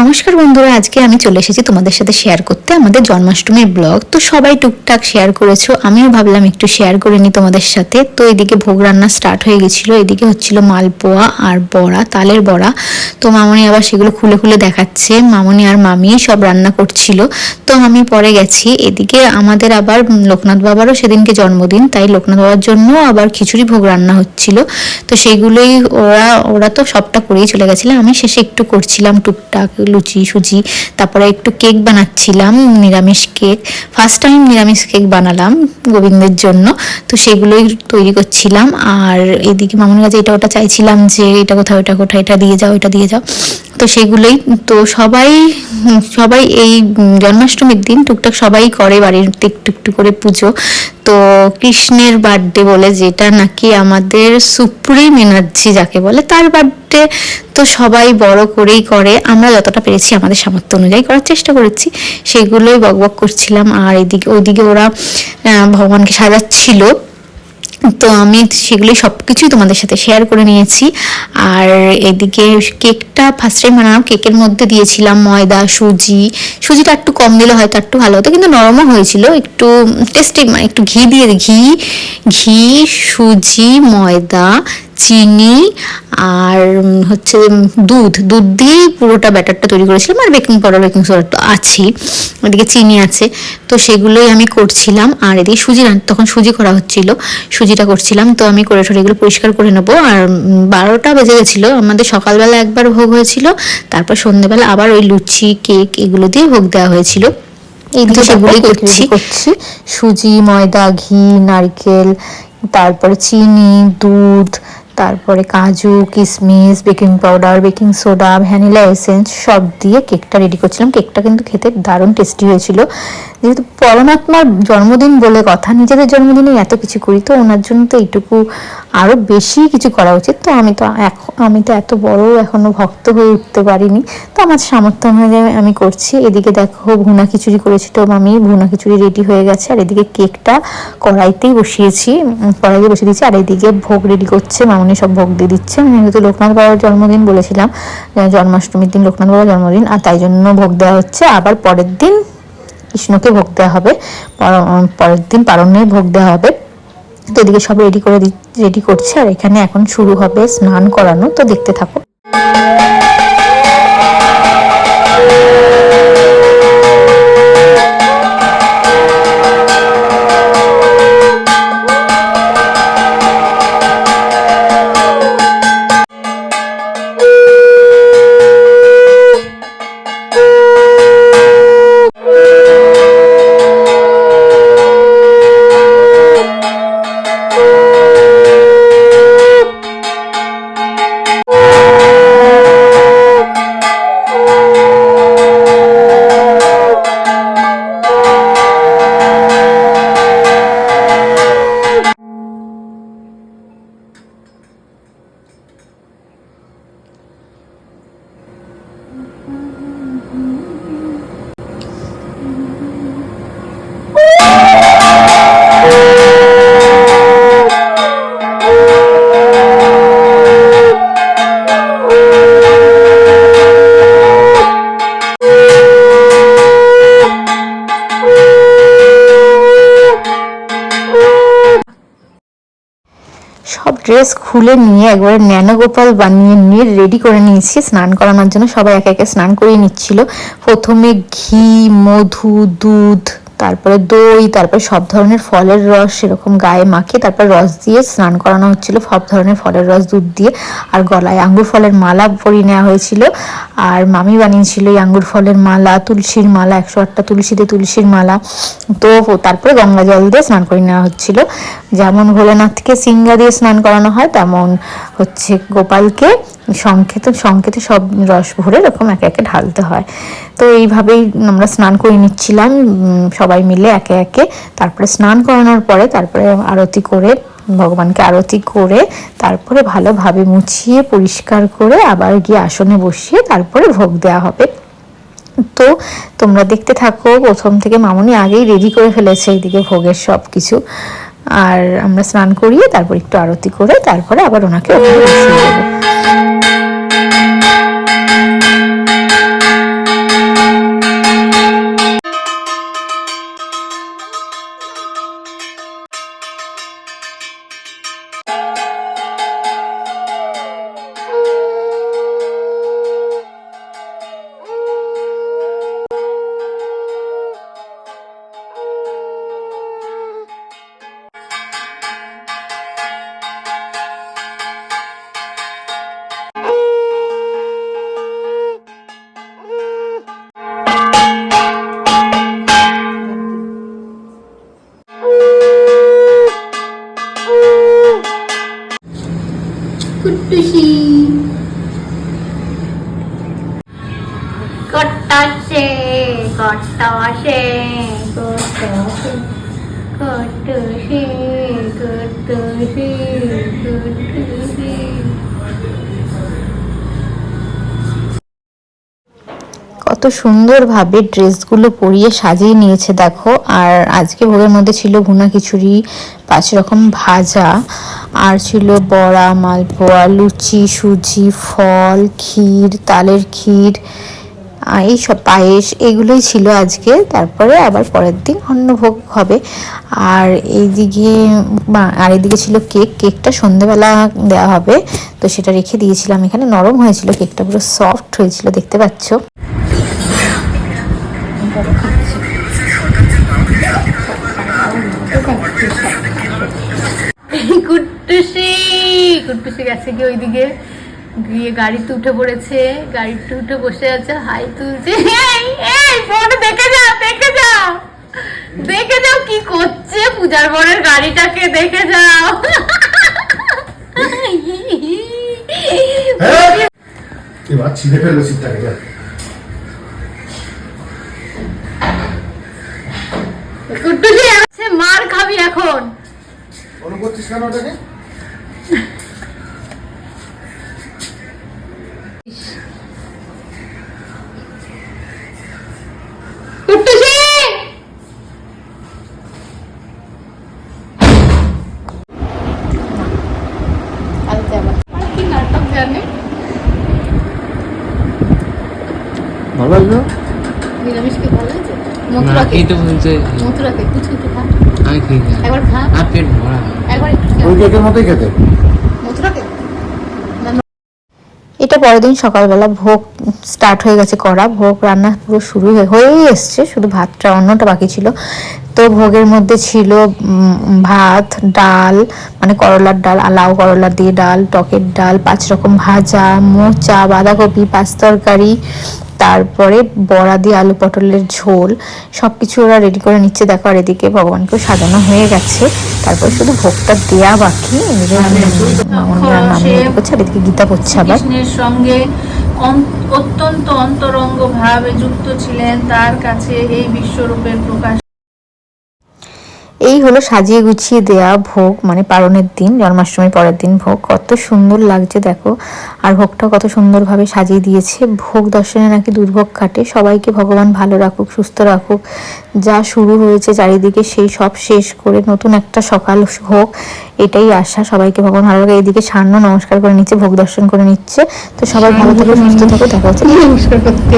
নমস্কার বন্ধুরা, আজকে আমি চলে এসেছি তোমাদের সাথে শেয়ার করতে, আমাদের জন্মাষ্টমীর ব্লগ তো সবাই টুকটাক শেয়ার করেছ, আমিও ভাবলাম একটু শেয়ার করে নিই তোমাদের সাথে। তো এদিকে ভোগ রান্না স্টার্ট হয়ে গেছিল, এদিকে হচ্ছিল মালপোয়া আর বড়া, তালের বড়া। তো মামনি আবার সেগুলো খুলে খুলে দেখাচ্ছে, মামনি আর মামি সব রান্না করছিল। তো আমি পরে গেছি, এদিকে আমাদের আবার লোকনাথ বাবারও সেদিনকে জন্মদিন, তাই লোকনাথ বাবার জন্য আবার খিচুড়ি ভোগ রান্না হচ্ছিল। তো সেইগুলোই ওরা ওরা তো সবটা করেই চলে গেছিল, আমি শেষে একটু করছিলাম টুকটাক। লুচি, সুজি, তারপরে একটু কেক বানাচ্ছিলাম, নিরামিষ কেক। ফার্স্ট টাইম নিরামিষ কেক বানালাম গোবিন্দের জন্য, তো সেগুলোই তৈরি করছিলাম। আর এদিকে মামুনের কাছে এটা ওটা চাইছিলাম যে, এটা কোথাও, এটা কোথায় এটা দিয়ে যাও, এটা দিয়ে যাও। তো সেগুলোই, তো সবাই সবাই এই জন্মাষ্টমীর দিন টুকটাক সবাই করে বাড়িতে একটু একটু করে পুজো। তো কৃষ্ণের বার্থডে বলে যেটা নাকি আমাদের সুপ্রিম এনার্জি যাকে বলে, তার বার্থডে তো সবাই বড় করেই করে। আমরা যতটা পেরেছি আমাদের সামর্থ্য অনুযায়ী করার চেষ্টা করেছি। সেগুলোই বকবক করছিলাম। আর এদিকে ওইদিকে ওরা ভগবানকে সাজাচ্ছিল। তো আমি সেগুলি সব কিছুই তোমাদের সাথে শেয়ার করে নিয়েছি। আর এদিকে কেকটা ফার্স্ট টাইম বানালাম কেকের মধ্যে দিয়েছিলাম ময়দা, সুজি। সুজিটা একটু কম দিলে হয়তো একটু ভালো হতো, কিন্তু নরমও হয়েছিল, একটু টেস্টি মানে একটু ঘি দিয়ে ঘি ঘি, সুজি, ময়দা চিনি আর হচ্ছে দুধ। দুধ দিয়েই পুরোটা ব্যাটারটা তৈরি করেছিলাম আর বেকিং পাউডার বেকিং সোডা তো আছেই। ওদিকে চিনি আছে। তো সেগুলোই আমি করছিলাম। আর এদিকে সুজি রান- তখন সুজি করা হচ্ছিল। সুজিটা করছিলাম। তো আমি করে ঠরে এগুলো পরিষ্কার করে নেব। আর বারোটা বেজে গেছিল। আমাদের সকালবেলা একবার ভোগ হয়েছিল। তারপর সন্ধ্যেবেলা আবার ওই লুচি কেক এগুলো দিয়ে ভোগ দেওয়া হয়েছিল। এইদিকে তো সেগুলোই। করছি। করছি? সুজি ময়দা ঘি নারকেল তারপরে চিনি দুধ তারপরে কাজু কিশমিশ baking powder baking soda vanilla essence সব দিয়ে কেকটা রেডি করছিলাম। কেকটা কিন্তু খেতে দারুণ টেস্টি হয়েছিল। যেহেতু পরমাত্মার জন্মদিন বলে কথা, নিজেদের জন্মদিনে এত কিছু করি, তো ওনার জন্য তো এইটুকু আরও বেশি কিছু করা উচিত। তো আমি তো এখন আমি তো এত বড় এখনও ভক্ত হয়ে উঠতে পারিনি। তো আমার সামর্থ্য অনুযায়ী আমি করছি। এদিকে দেখো, ভুনা খিচুড়ি করেছি তো আমি ভুনা খিচুড়ি রেডি হয়ে গেছে। আর এদিকে কেকটা কড়াইতেই বসিয়েছি কড়াইতে বসিয়ে দিয়েছি। আর এদিকে ভোগ রেডি করছে মামনি সব ভোগ দিয়ে দিচ্ছে যেহেতু লোকনাথ বাবার জন্মদিন বলেছিলাম জন্মাষ্টমীর দিন লোকনাথ বাবার জন্মদিন, আর তাই জন্য ভোগ দেওয়া হচ্ছে। আবার পরের দিন কৃষ্ণকে ভোগ দেওয়া হবে। পরের দিন পারণে ভোগ দেওয়া হবে। তো এদিকে সব রেডি করে রেডি করছে, আর এখানে এখন শুরু হবে স্নান করানো। তো দেখতে থাকো। সব ড্রেস খুলে নিয়ে একবারে ন্যানোগোপাল বানিয়ে নিয়ে রেডি করে নিয়েছি। স্নান করানোর জন্য সবাই একে একে স্নান করিয়ে নিচ্ছিল। প্রথমে ঘি, মধু, দুধ তারপরে দই, তারপরে সব ধরনের ফলের রস সেরকম গায়ে মাখিয়ে তারপর রস দিয়ে স্নান করানো হচ্ছিল। সব ধরনের ফলের রস, দুধ দিয়ে। আর গলায় আঙ্গুর ফলের মালা পরিয়ে নেওয়া হয়েছিল। আর মামি বানিয়েছিল এই আঙ্গুর ফলের মালা, তুলসীর মালা, একশো আটটা তুলসীতে তুলসীর মালা। তো তারপরে গঙ্গা জল দিয়ে স্নান করে নেওয়া হচ্ছিল। যেমন ভোলেনাথকে সিঙ্গা দিয়ে স্নান করানো হয়, তেমন হচ্ছে গোপালকে সংকেত সংকেতে সব রস ভরে এরকম একে একে ঢালতে হয়। তো এইভাবেই আমরা স্নান করে নিচ্ছিলাম সবাই মিলে একে একে। তারপরে স্নান করানোর পরে তারপরে আরতি করে, ভগবানকে আরতি করে, তারপরে ভালোভাবে মুছিয়ে, পরিষ্কার করে আবার গিয়ে আসনে বসিয়ে তারপরে ভোগ দেওয়া হবে। তো তোমরা দেখতে থাকো, প্রথম থেকে মামুনি আগেই রেডি করে ফেলেছে এইদিকে ভোগের সব কিছু। আর আমরা স্নান করিয়ে তারপর একটু আরতি করে তারপরে আবার ওনাকে ওখানে বসিয়ে দেবো। কটাসে কটাসে কটাসে কটাসে কটাসে কটাসে কত সুন্দরভাবে ড্রেসগুলো পরিয়ে সাজিয়ে নিয়েছে, দেখো। আর আজকে ভোগের মধ্যে ছিল ভুনা খিচুড়ি, পাঁচ রকম ভাজা। আর ছিল বড়া, মালপোয়া, লুচি, সুজি, ফল, ক্ষীর, তালের ক্ষীর আর এইসব পায়েস এগুলোই ছিল আজকে। তারপরে আবার পরের দিন অন্য ভোগ হবে। আর এইদিকে আর এদিকে ছিল কেক। কেকটা সন্ধেবেলা দেওয়া হবে। তো সেটা রেখে দিয়েছিলাম এখানে। নরম হয়েছিল কেকটা। পুরো সফট হয়েছিল, দেখতে পাচ্ছ? কুট্টুসি কুট্টুসি গেছে কি ওইদিকে? গিয়ে গাড়িতে উঠে পড়েছে গাড়িতে উঠে বসে আছে হাই তুলছে এই ফোন দেখে যাও দেখে যাও দেখে যাও কি করছে পূজার বরের গাড়িটাকে দেখে যাও। এবার ছিঁড়ে ফেলল সিটটাকে যা। কুট্টুসি আছে মার খাবি এখন। মনে করছিস কেন ওটাকে কুট্টুসি কি নাটক জানে? ভালো লাগল? নিরামিষকে ভালো হয়েছে না মথুরাকে তো বলছে। মথুরাকে কুচু কুচু খা। আমি খাই না একবার খা। আর পেট ভরা একবার। ওই কেকের মতোই খেতে। এটা পরের দিন সকালবেলা ভোগ স্টার্ট হয়ে গেছে করা। ভোগ রান্না পুরো শুরু হয়ে হয়েই এসছে, শুধু ভাতটা অন্যটা বাকি ছিল। তো ভোগের মধ্যে ছিল ভাত, ডাল মানে করলার ডাল লাউ করলার দিয়ে ডাল, টকের ডাল, পাঁচ রকম ভাজা, মোচা, বাঁধাকপি, পাঁচ তরকারি তারপরে বড়া দিয়ে আলু পটলের ঝোল সব কিছু ওরা রেডি করে নিচ্ছে। দেখো আর এদিকে ভগবানকেও সাজানো হয়ে গেছে। তারপর শুধু ভোগটা দেয়া বাকি। করছে আর এদিকে গীতা পড়ছে আবার। সঙ্গে অত্যন্ত অন্তরঙ্গ ভাবে যুক্ত ছিলেন। তার কাছে এই বিশ্বরূপের প্রকাশ এই হলো সাজিয়ে গুছিয়ে দেয়া ভোগ মানে পালনের দিন জন্মাষ্টমীর পরের দিন ভোগ। কত সুন্দর লাগছে দেখো। আর ভোগটা কত সুন্দরভাবে সাজিয়ে দিয়েছে। ভোগ দর্শনে নাকি দুর্ভোগ কাটে। সবাইকে ভগবান ভালো রাখুক সুস্থ রাখুক। যা শুরু হয়েছে চারিদিকে সেই সব শেষ করে নতুন একটা সকাল হোক এটাই আশা। সবাইকে ভগবান ভালো রাখে এদিকে সান্ন নমস্কার করে নিচ্ছে ভোগ দর্শন করে নিচ্ছে। তো সবাই ভালো থাকো সুস্থ থাকো। দেখা হচ্ছে। নমস্কার করতে